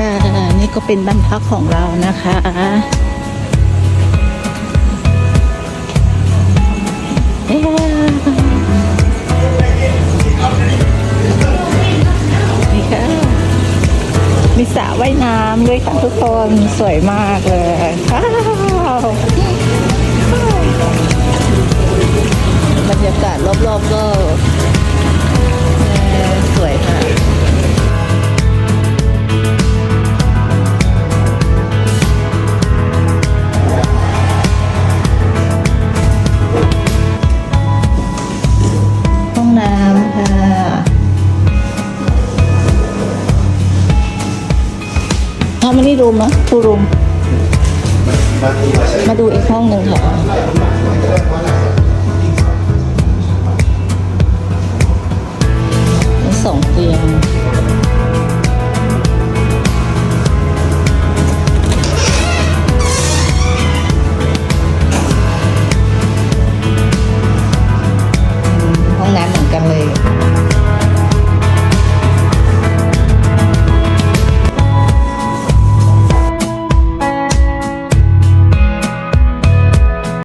ค่ะ นี่ก็เป็นบ้านพักของเรานะคะ นี่ค่ะ มีสระว่ายน้ำด้วยค่ะทุกคนสวยมากเลยว้าวบรรยากาศรอบๆก็สวยค่ะ How many room นะ two room มาดูอีกห้องหนึ่งค่ะ